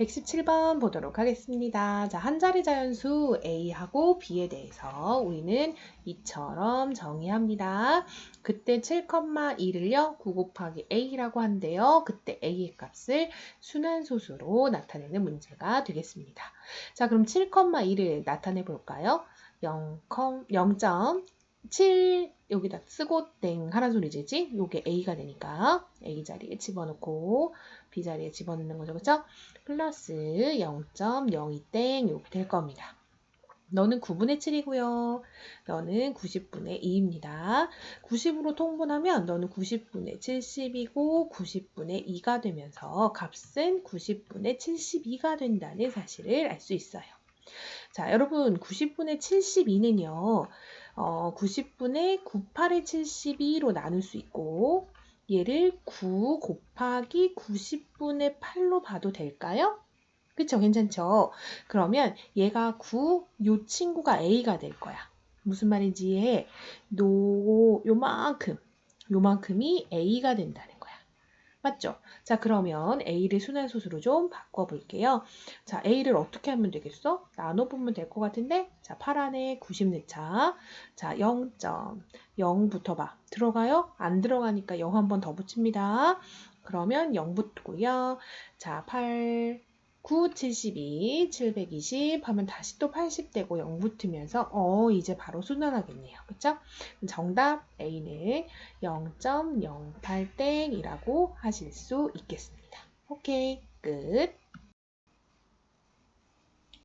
117번 보도록 하겠습니다. 자, 한 자리 자연수 A하고 B에 대해서 우리는 이처럼 정의합니다. 그때 7,2를요, 9 곱하기 A라고 한대요. 그때 A의 값을 순환소수로 나타내는 문제가 되겠습니다. 자, 그럼 7,2를 나타내 볼까요? 0, 0.7 여기다 쓰고 땡 하란 소리지. 요게 A가 되니까 A 자리에 집어넣고 B 자리에 집어넣는 거죠. 그죠? 플러스 0.02땡 이렇게 될 겁니다. 너는 9분의 7이고요. 너는 90분의 2입니다. 90으로 통분하면 너는 90분의 70이고 90분의 2가 되면서 값은 90분의 72가 된다는 사실을 알 수 있어요. 자, 여러분 90분의 72는요. 어, 90분의 98의 72로 나눌 수 있고 얘를 9 곱하기 90분의 8로 봐도 될까요? 그쵸? 괜찮죠? 그러면 얘가 9, 요 친구가 A가 될 거야. 무슨 말인지 이해해? 노, 요만큼, 요만큼이 A가 된다는. 맞죠? 자, 그러면 A를 순환소수로 좀 바꿔볼게요. 자, A를 어떻게 하면 되겠어? 나눠보면 될 것 같은데? 자, 8 안에 90 넣자. 자, 0.0부터 봐. 들어가요? 안 들어가니까 0 한 번 더 붙입니다. 그러면 0 붙고요. 자, 8, 9, 72, 720 하면 다시 또 80 되고 0 붙으면서 어 이제 바로 순환하겠네요. 그쵸? 정답 A는 0.08땡이라고 하실 수 있겠습니다. 오케이 끝.